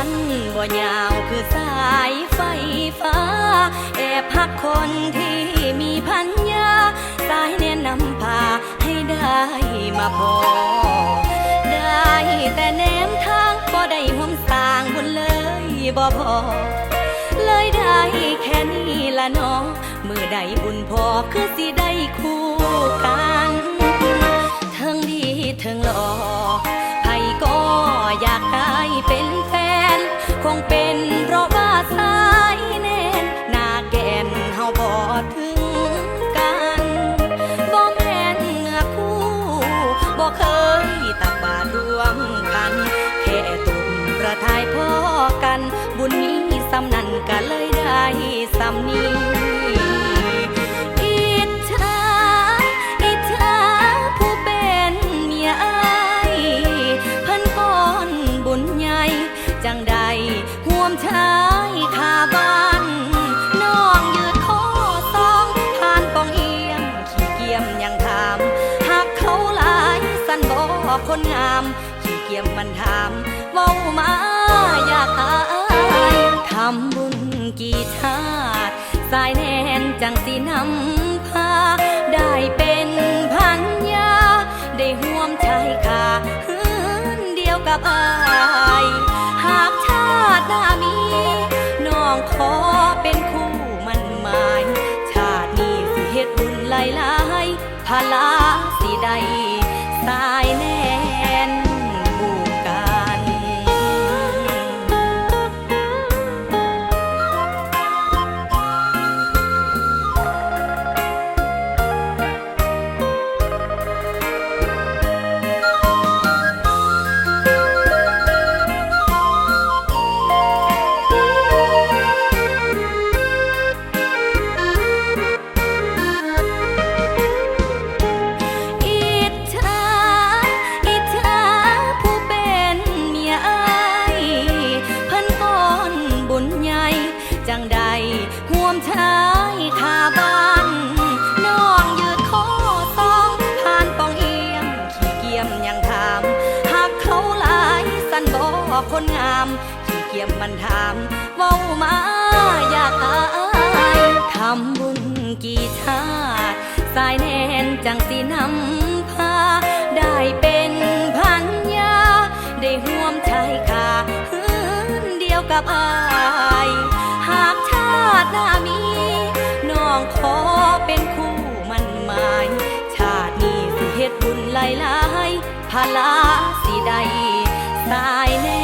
ั้นบ่ยาวคือสายไฟฟ้า แอบพักคนที่มีพันยา สายแนะนำพาให้ได้มาพอ ได้แต่แนมทางบ่ได้ห่วมสร้างบุญเลยบ่พอ เลยได้แค่นี้ละเนาะมือใดบุญพอคือสิได้คู่กันเทิงดีเทิงหล่อไผก็อยากได้เป็น คงเป็นเพราะว่าสายแน่นหน้าแก่นเฮาบ่ถึงกันบ่แม่นเนื้อคู่บ่เคยตักบาตรร่วมกันแค่ตุ่มประทายพ่อกัน บุญนี้สำนันก็เลยได้สำนี อกคนงามขี้เกียมมันถามเว้ามาอยากอายทำบุญกี่ชาติสายแนนจังสีนำพา ได้เป็นพันยา ได้ห่วมชายคาหืนเดียวกับอายหากชาติหน้ามีน้องขอเป็นคู่มันหมาย ชาตินี้สิเฮ็ดบุญหลายหลายๆพาลา นบอคนงามขี้เกียมมันถามเว้ามาอยากอายทำบุญกี่ชาติสายแน่นจังสีนำพา ได้เป็นพันยา ได้ห่วมชายคาหืนเดียวกับอาย หากชาติหน้ามีน้องขอเป็นคู่มันหมาย ชาตินี้สิเฮ็ดบุญหลายๆพาลาสิได้สายแน่